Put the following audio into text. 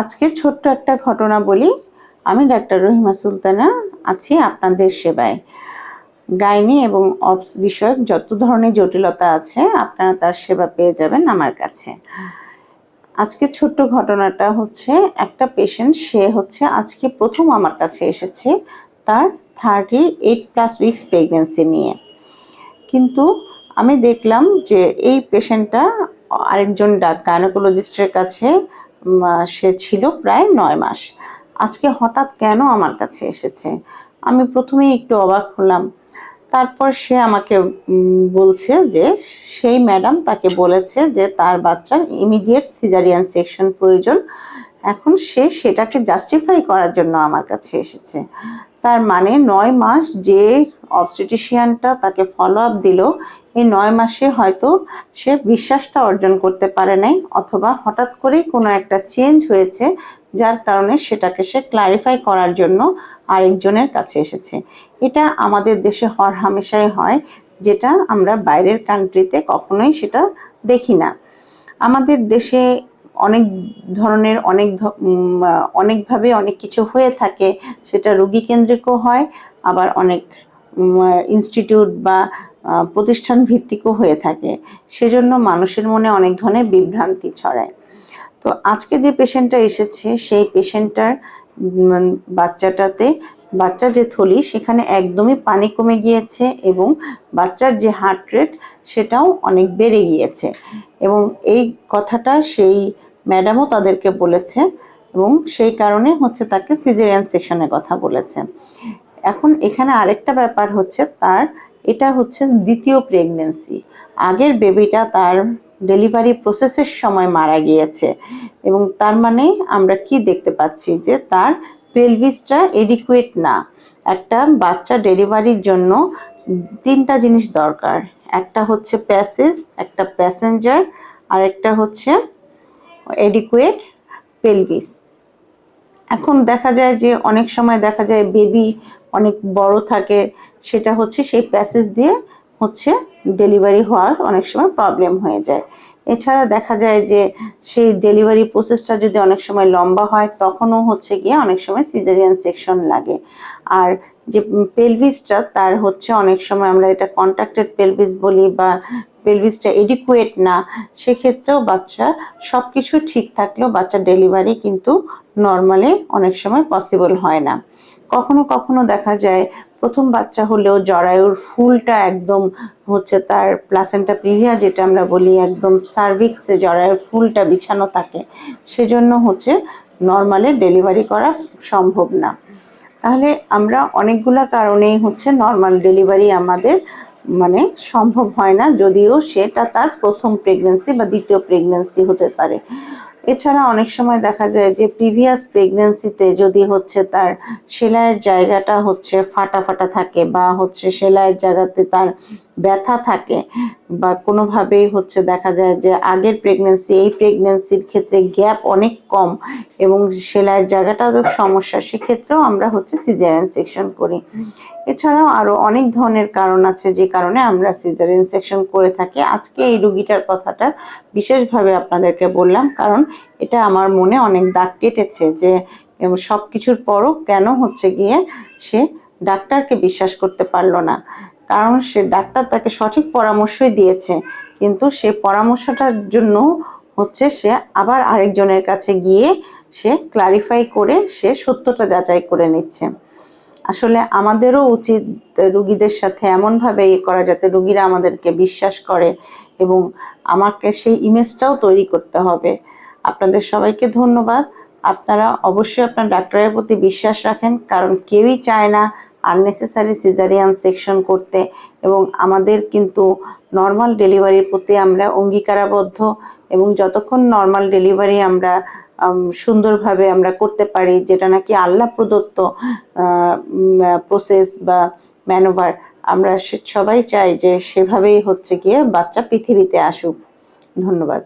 আজকে ছোট্ট একটা ঘটনা বলি। আমি ডাক্তার রহিমা সুলতানা আছি আপনাদের সেবায়। গাইনি এবং অবস বিষয়ক যত ধরনের জটিলতা আছে, আপনারা তার সেবা পেয়ে যাবেন আমার কাছে। আজকে ছোট্ট ঘটনাটা হচ্ছে, একটা পেশেন্ট সে হচ্ছে আজকে প্রথম আমার কাছে এসেছে তার thirty eight plus weeks pregnancy নিয়ে। কিন্তু আমি দেখলাম যে এই পেশেন্টটা আরেকজন ডাক গাইনোকোলজিস্টের কাছে সে ছিল প্রায় নয় মাস। আজকে হঠাৎ কেন আমার কাছে এসেছে? আমি প্রথমে একটু অবাক হলাম। তারপর সে আমাকে বলছে যে সেই ম্যাডাম তাকে বলেছে যে তার বাচ্চার ইমিডিয়েট সিজারিয়ান সেকশন প্রয়োজন। এখন সে সেটাকে জাস্টিফাই করার জন্য আমার কাছে এসেছে। তার মানে নয় মাস যে অবস্টিটিশিয়ানটা তাকে ফলো আপ দিল, এই নয় মাসে হয়তো সে বিশ্বাসটা অর্জন করতে পারে নাই অথবা হঠাৎ করেই কোনো একটা চেঞ্জ হয়েছে যার কারণে সেটাকে সে ক্লারিফাই করার জন্য আরেকজনের কাছে এসেছে। এটা আমাদের দেশে হর হামেশাই হয়, যেটা আমরা বাইরের কান্ট্রিতে কখনোই সেটা দেখি না। আমাদের দেশে অনেক ধরনের অনেক অনেকভাবে অনেক কিছু হয়ে থাকে। সেটা রোগী কেন্দ্রিকও হয়, আবার অনেক ইনস্টিটিউট বা প্রতিষ্ঠান ভিত্তিকও হয়ে থাকে। সেজন্য মানুষের মনে অনেক ধরনের বিভ্রান্তি ছড়ায়। তো আজকে যে পেশেন্টটা এসেছে, সেই পেশেন্টটার বাচ্চাটাতে, বাচ্চার যে থলি, সেখানে একদমই পানি কমে গিয়েছে এবং বাচ্চার যে হার্ট রেট সেটাও অনেক বেড়ে গিয়েছে। এবং এই কথাটা সেই ম্যাডামও তাদেরকে বলেছে এবং সেই কারণে হচ্ছে তাকে সিজারিয়ান সেকশনের কথা বলেছে। এখন এখানে আরেকটা ব্যাপার হচ্ছে তার, এটা হচ্ছে দ্বিতীয় প্রেগনেন্সি। আগের বেবিটা তার ডেলিভারি প্রসেসের সময় মারা গিয়েছে এবং তার মানে আমরা কি দেখতে পাচ্ছি যে তার পেলভিসটা এডিকুয়েট না। একটা বাচ্চা ডেলিভারির জন্য তিনটা জিনিস দরকার। একটা হচ্ছে প্যাসেজ, একটা প্যাসেঞ্জার আর একটা হচ্ছে এডিকুয়েট পেলভিস এখন দেখা যায় যে অনেক সময় দেখা যায় বেবি অনেক বড় থাকে, সেটা হচ্ছে সেই প্যাসেজ দিয়ে হচ্ছে ডেলিভারি হওয়ার অনেক সময় প্রবলেম হয়ে যায়। এছাড়া দেখা যায় যে সেই ডেলিভারি প্রসেসটা যদি অনেক সময় লম্বা হয়, তখনও হচ্ছে গিয়ে অনেক সময় সিজারিয়ান সেকশন লাগে। আর যে পেলভিসটা, তার হচ্ছে অনেক সময় আমরা এটা কন্ট্রাক্টেড পেলভিস বলি বা পেলভিসটা এডিকুয়েট না, সেক্ষেত্রেও বাচ্চা সব কিছু ঠিক থাকলেও বাচ্চার ডেলিভারি কিন্তু নর্মালি অনেক সময় পসিবল হয় না। কখনো কখনো দেখা যায় প্রথম বাচ্চা হলেও জরায়ুর ফুলটা একদম হচ্ছে তার প্লাসেন্টা প্রিভিয়া যেটা আমরা বলি একদম সার্ভিক্সে জরায়ুর ফুলটা বিছানো থাকে, সেজন্য হচ্ছে নর্মালে ডেলিভারি করা সম্ভব না। তাহলে আমরা অনেকগুলা কারণেই হচ্ছে নর্মাল ডেলিভারি আমাদের মানে সম্ভব হয় না, যদিও সেটা তার প্রথম প্রেগনেন্সি বা দ্বিতীয় প্রেগনেন্সি হতে পারে। এছাড়া অনেক সময় দেখা যায় যে প্রিভিয়াস প্রেগনেন্সিতে যদি হচ্ছে তার সেলাইয়ের জায়গাটা হচ্ছে ফাটা ফাটা থাকে বা হচ্ছে সেলাইয়ের জায়গাতে তার ব্যথা থাকে বা কোনোভাবেই হচ্ছে দেখা যায় যে আগের প্রেগনেন্সি এই প্রেগনেন্সির ক্ষেত্রে গ্যাপ অনেক কম এবং সেলাইয়ের জায়গাটা সমস্যা, সেক্ষেত্রেও আমরা হচ্ছে সিজারিয়ান সেকশন করি। এছাড়াও আরও অনেক ধরনের কারণ আছে যে কারণে আমরা সিজারিয়ান সেকশন করে থাকি। আজকে এই রুগীটার কথাটা বিশেষভাবে আপনাদেরকে বললাম, কারণ এটা আমার মনে অনেক দাগ কেটেছে যে সব কিছুর পরও কেন হচ্ছে গিয়ে সে ডাক্তারকে বিশ্বাস করতে পারল না। কারণ সে ডাক্তার তাকে সঠিক পরামর্শই দিয়েছে। কিন্তু সে পরামর্শটার জন্য হচ্ছে সে আবার আরেকজনের কাছে গিয়ে সে ক্লারিফাই করে সে সত্যটা যাচাই করে নিচ্ছে। আসলে আমাদেরও উচিত রুগীদের সাথে এমনভাবে ইয়ে করা যাতে রুগীরা আমাদেরকে বিশ্বাস করে এবং আমাকে সেই ইমেজটাও তৈরি করতে হবে। আপনাদের সবাইকে ধন্যবাদ। আপনারা অবশ্যই আপনার ডাক্তারের প্রতি বিশ্বাস রাখেন, কারণ কেউই চায় না আননেসেসারি সিজারিয়ান সেকশন করতে এবং আমাদের কিন্তু নর্মাল ডেলিভারির প্রতি আমরা অঙ্গীকারাবদ্ধ এবং যতক্ষণ নর্মাল ডেলিভারি আমরা সুন্দরভাবে আমরা করতে পারি, যেটা নাকি আল্লাহ প্রদত্ত প্রসেস বা ম্যানোভার আমরা সবাই চাই যে সেভাবেই হচ্ছে গিয়ে বাচ্চা পৃথিবীতে আসুক। ধন্যবাদ।